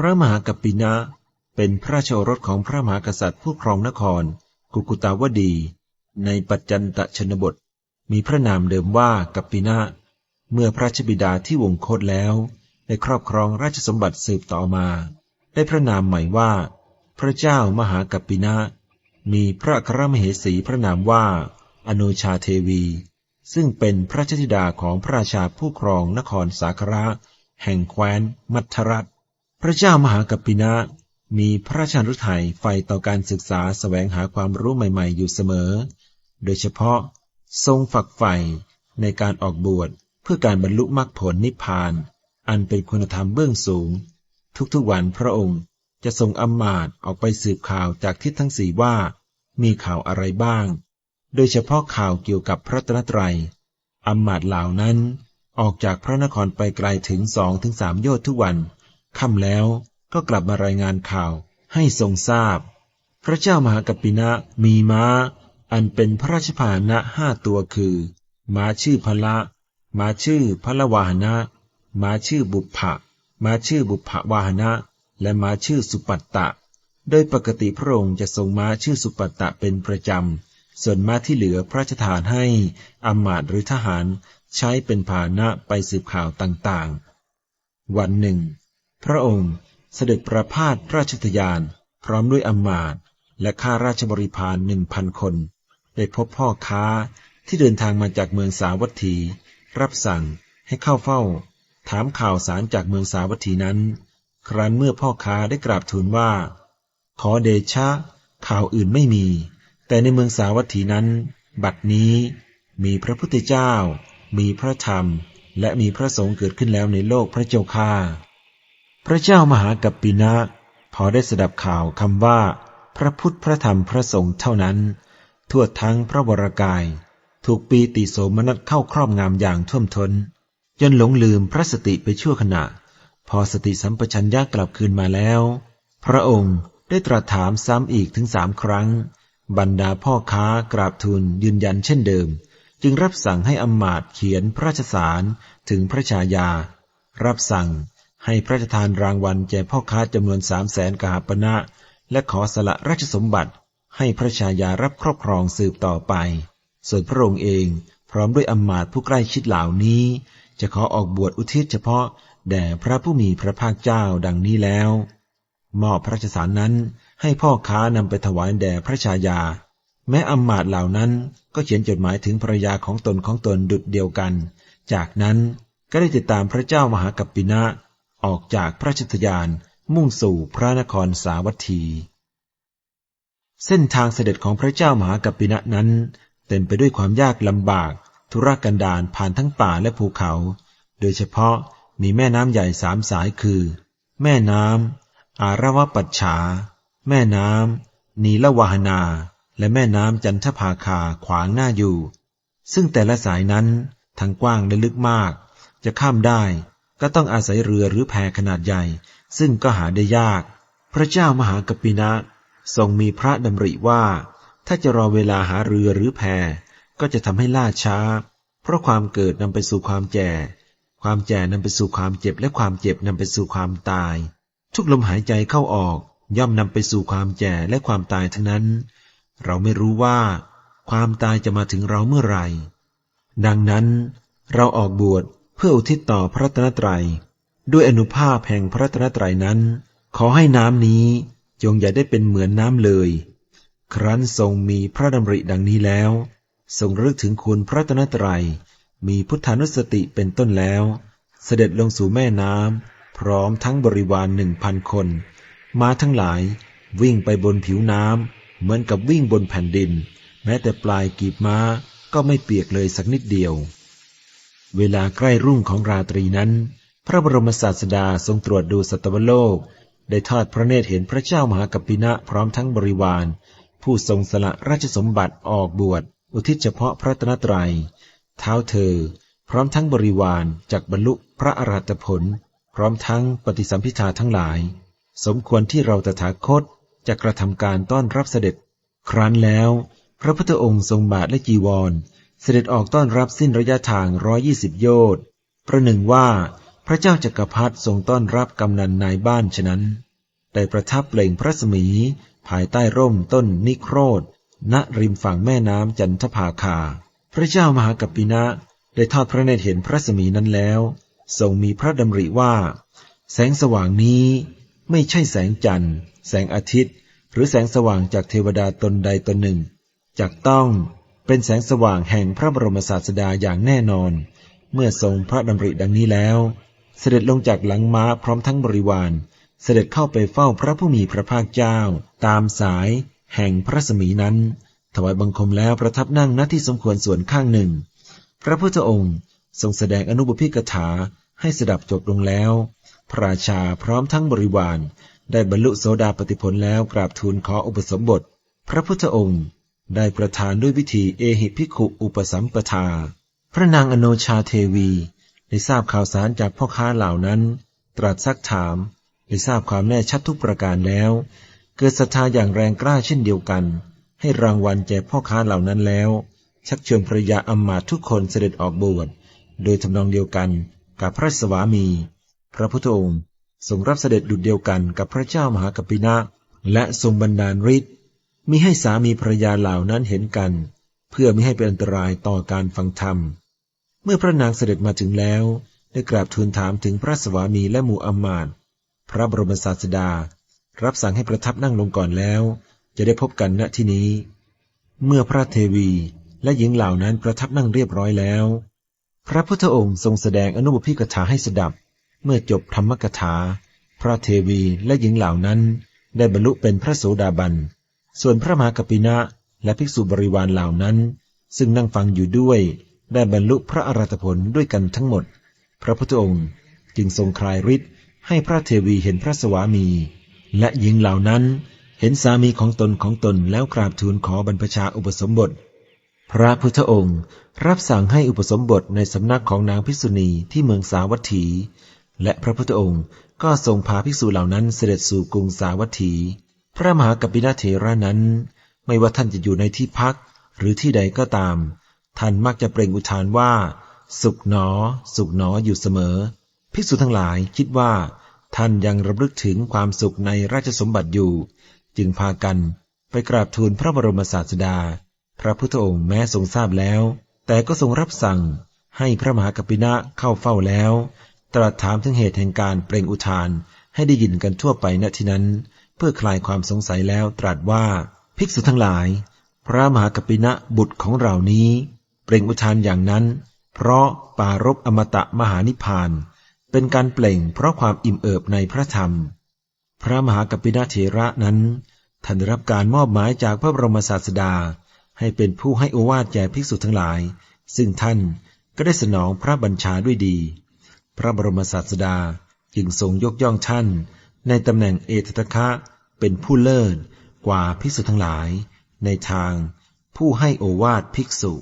พระมหากัปปินะ เป็นพระราชโอรสของพระมหากษัตริย์ผู้ครองนคร กุกุตาวดี ในปัจจันตชนบท มีพระนามเดิมว่ากัปปินะ เมื่อพระราชบิดาที่วงโคตแล้ว ได้ครอบครองราชสมบัติสืบต่อมา ได้พระนามใหม่ว่า พระเจ้ามหากัปปินะมีพระครมเหสีพระนามว่า อโนชาเทวี ซึ่งเป็นพระราชธิดาของพระราชาผู้ครองนครสาคระ แห่งแคว้นมัทรัฐ พระเจ้ามหากัปปินะ มีพระราชานุทัยใฝ่ต่อการศึกษาแสวงหาความรู้ใหม่ ๆ อยู่เสมอ โดยเฉพาะทรงฝักใฝ่ในการออกบวชเพื่อการบรรลุมรรคผลนิพพาน อันเป็นคุณธรรมเบื้องสูง ทุกๆวันพระองค์จะทรงอำมาตย์ออกไปสืบข่าวจากทิศทั้งสี่ว่า มีข่าวอะไรบ้าง โดยเฉพาะข่าวเกี่ยวกับพระตนตรัยอำมาตย์เหล่านั้นออกจากพระนครไปไกลถึงสองถึงสามโยชน์ทุกวัน ค่ำแล้วก็กลับมารายงานข่าวให้ทรงทราบ พระเจ้ามหากัปปินะมีม้า อันเป็นพระราชพาหนะห้าตัวคือ ม้าชื่อพละ ม้าชื่อพละวาหนะ ม้าชื่อบุพภะม้าชื่อบุพภวาหนะ และม้าชื่อสุปัตตะ โดยปกติพระองค์จะทรงม้าชื่อสุปัตตะเป็นประจำ ส่วนม้าที่เหลือพระราชทานให้อำมาตหรือทหารใช้เป็นพาหนะไปสืบข่าวต่างๆ วันหนึ่ง พระองค์เสด็จประพาสราชทยาน พร้อมด้วยอำมาตและข้าราชบริพารหนึ่งพันคน ได้พบพ่อค้าที่เดินทางมาจากเมืองสาวัตถี รับสั่งให้เข้าเฝ้า ถามข่าวสารจากเมืองสาวัตถีนั้น ครั้นเมื่อพ่อค้าได้กราบทูลว่า ขอเดชะ ข่าวอื่นไม่มี แต่ในเมืองสาวัตถีนั้น บัดนี้มีพระพุทธเจ้า มีพระธรรม และมีพระสงฆ์เกิดขึ้นแล้วในโลกพระเจ้าค่า พระเจ้ามหากัปปินะ พอได้สดับข่าวคำว่า พระพุทธพระธรรมพระสงฆ์เท่านั้น ทั่วทั้งพระวรกาย ถูกปีติโสมนัสเข้าครอบงามอย่างท่วมทน้น จนหลงลืมพระสติไปชั่วขณะ พอสติสัมปชัญญะกลับคืนมาแล้ว พระองค์ได้ตรัสถามซ้ำอีกถึงสามครั้ง บรรดาพ่อค้ากราบทูลยืนยันเช่นเดิม จึงรับสั่งให้อมาตเขียนพระราชสารถึงพระชายา รับสั่ง ให้พระราชทานรางวัลแก่พ่อค้าจำนวนสามแสนกหาปณะและขอสละราชสมบัติให้พระชายารับครอบครองสืบต่อไป ส่วนพระองค์เองพร้อมด้วยอำมาตย์ผู้ใกล้ชิดเหล่านี้ จะขอออกบวชอุทิศเฉพาะแด่พระผู้มีพระภาคเจ้าดังนี้แล้ว มอบพระราชสารนั้นให้พ่อค้านำไปถวายแด่พระชายา แม้อำมาตย์เหล่านั้นก็เขียนจดหมายถึงภรรยาของตนของตนดุดเดียวกัน จากนั้นก็ได้ติดตามพระเจ้ามหากัปปินะ ออกจากพระราชยานมุ่งสู่พระนครสาวัตถี เส้นทางเสด็จของพระเจ้ามหากัปปินะนั้น เต็มไปด้วยความยากลำบาก ธุรกันดารผ่านทั้งป่าและภูเขา โดยเฉพาะมีแม่น้ำใหญ่สามสายคือ แม่น้ำอารวปัจฉาแม่น้ำนีละวาหนา และแม่น้ำจันทภาคาขวางหน้าอยู่ ซึ่งแต่ละสายนั้นทั้งกว้างและลึกมาก จะข้ามได้ ก็ต้องอาศัยเรือหรือแพขนาดใหญ่ ซึ่งก็หาได้ยาก พระเจ้ามหากปปินะทรงมีพระดำริว่า ถ้าจะรอเวลาหาเรือหรือแพก็จะทำให้ล่าช้า เพราะความเกิดนำไปสู่ความแก่ ความแก่นำไปสู่ความเจ็บและความเจ็บนำไปสู่ความตาย ทุกลมหายใจเข้าออก ย่อมนำไปสู่ความแก่และความตายทั้งนั้น เราไม่รู้ว่า ความตายจะมาถึงเราเมื่อไหร่ ดังนั้น เราออกบวช เพื่ออุทิศต่อพระรัตนตรัย ด้วยอนุภาพแห่งพระรัตนตรัยนั้น ขอให้น้ำนี้จงอย่าได้เป็นเหมือนน้ำเลย ครั้นทรงมีพระดำริดังนี้แล้ว ทรงรึกถึงคุณพระรัตนตรัย มีพุทธานุสติเป็นต้นแล้ว เสด็จลงสู่แม่น้ำพร้อมทั้งบริวารหนึ่งพันคน มาทั้งหลายวิ่งไปบนผิวน้ำเหมือนกับวิ่งบนแผ่นดิน แม้แต่ปลายกีบม้าก็ไม่เปียกเลยสักนิดเดียว เวลาใกล้รุ่งของราตรีนั้น พระบรมศาสดาทรงตรวจดูสัตวโลก ได้ทอดพระเนตรเห็นพระเจ้ามหากัปปินะพร้อมทั้งบริวาร ผู้ทรงสละราชสมบัติออกบวช อุทิศเฉพาะพระตนตรัย เท้าเธอ พร้อมทั้งบริวารจากบรรลุพระอรหัตผล พร้อมทั้งปฏิสัมพิทาทั้งหลาย สมควรที่เราตถาคตจะกระทำการต้อนรับเสด็จ ครั้นแล้ว พระพุทธองค์ทรงบาทและจีวร เสด็จออกต้อนรับสิ้นระยะทางร้อยี่สิบโยชน์ ประหนึ่งว่าพระเจ้าจักรพรรดิทรงต้อนรับกำนันนายบ้านฉะนั้น ได้ประทับเปล่งพระสมี ภายใต้ร่มต้นนิโครธ ณ ริมฝั่งแม่น้ำจันทภาคา พระเจ้ามหากัปปินะ ได้ทอดพระเนตรเห็นพระสมีนั้นแล้ว ทรงมีพระดำริว่า แสงสว่างนี้ไม่ใช่แสงจันทร์ แสงอาทิตย์ หรือแสงสว่างจากเทวดาตนใดตนหนึ่งจักต้อง เป็นแสงสว่างแห่งพระบรมศาสดาอย่างแน่นอน เมื่อทรงพระดำริดังนี้แล้ว เสด็จลงจากหลังม้าพร้อมทั้งบริวาร เสด็จเข้าไปเฝ้าพระผู้มีพระภาคเจ้า ตามสาย แห่งพระสมีนั้น ถวายบังคมแล้วประทับนั่งณที่สมควรส่วนข้างหนึ่ง พระพุทธองค์ทรงแสดงอนุบุพิกถาให้สดับจบลงแล้ว พระราชาพร้อมทั้งบริวาร ได้บรรลุโสดาปติผลแล้วกราบทูลขออุปสมบท พระพุทธองค์ ได้ประทานด้วยวิธีเอหิภิกขุอุปสัมปทา พระนางอโนชาเทวี ได้ทราบข่าวสารจากพ่อค้าเหล่านั้น ตรัสซักถาม ได้ทราบความแน่ชัดทุกประการแล้ว เกิดศรัทธาอย่างแรงกล้าเช่นเดียวกัน ให้รางวัลแก่พ่อค้าเหล่านั้นแล้ว ชักชวนภรยาอำมาตทุกคนเสด็จออกบวช โดยทำนองเดียวกันกับพระสวามี พระพุทธองค์ทรงรับเสด็จดุจเดียวกันกับพระเจ้ามหากปปินะและทรงบันดาลฤทธิ์ มิให้สามีภรรยาเหล่านั้นเห็นกัน เพื่อไม่ให้เป็นอันตรายต่อการฟังธรรม เมื่อพระนางเสด็จมาถึงแล้ว ได้กราบทูลถามถึงพระสวามีและหมู่อำมาตพระบรมศาสดา รับสั่งให้ประทับนั่งลงก่อนแล้ว จะได้พบกันณที่นี้ เมื่อพระเทวีและหญิงเหล่านั้นประทับนั่งเรียบร้อยแล้ว พระพุทธองค์ทรงแสดงอนุบุพิกถาให้สดับ เมื่อจบธรรมกถา พระเทวีและหญิงเหล่านั้นได้บรรลุเป็นพระโสดาบัน ส่วนพระมหากัปปินะและภิกษุบริวารเหล่านั้น ซึ่งนั่งฟังอยู่ด้วย ได้บรรลุพระอรหัตผลด้วยกันทั้งหมด พระพุทธองค์จึงทรงคลายฤทธิ์ให้พระเทวีเห็นพระสวามี และหญิงเหล่านั้นเห็นสามีของตนของตนแล้วกราบทูลขอบรรพชาอุปสมบท พระพุทธองค์ รับสั่งให้อุปสมบทในสำนักของนางภิกษุณีที่เมืองสาวัตถี และพระพุทธองค์ก็ทรงพาภิกษุเหล่านั้นเสด็จสู่กรุงสาวัตถี พระมหากัปปินาเถระนั้น ไม่ว่าท่านจะอยู่ในที่พักหรือที่ใดก็ตาม ท่านมักจะเปล่งอุทานว่า สุขหนอ สุขหนออยู่เสมอ ภิกษุทั้งหลายคิดว่า ท่านยังระลึกถึงความสุขในราชสมบัติอยู่ จึงพากันไปกราบทูลพระบรมศาสดา พระพุทธองค์แม้ทรงทราบแล้ว แต่ก็ทรงรับสั่งให้พระมหากัปปินะเข้าเฝ้าแล้ว ตรัสถามถึงเหตุแห่งการเปล่งอุทานให้ได้ยินกันทั่วไปณที่นั้น เพื่อคลายความสงสัยแล้วตรัสว่า ภิกษุทั้งหลาย พระมหากปินะบุตรของเรานี้ เปล่งอุทานอย่างนั้น เพราะปารบอมตะมหานิพพาน เป็นการเปล่งเพราะความอิ่มเอิบในพระธรรม พระมหากปินะเถระนั้นท่านได้รับการมอบหมายจากพระบรมศาสดา ให้เป็นผู้ให้อวาทแก่ภิกษุทั้งหลาย ซึ่งท่านก็ได้สนองพระบัญชาด้วยดี พระบรมศาสดาจึงทรงยกย่องท่าน ในตำแหน่งเอตตะคะเป็นผู้เลิศกว่าภิกษุทั้งหลาย ในทางผู้ให้โอวาทภิกษุ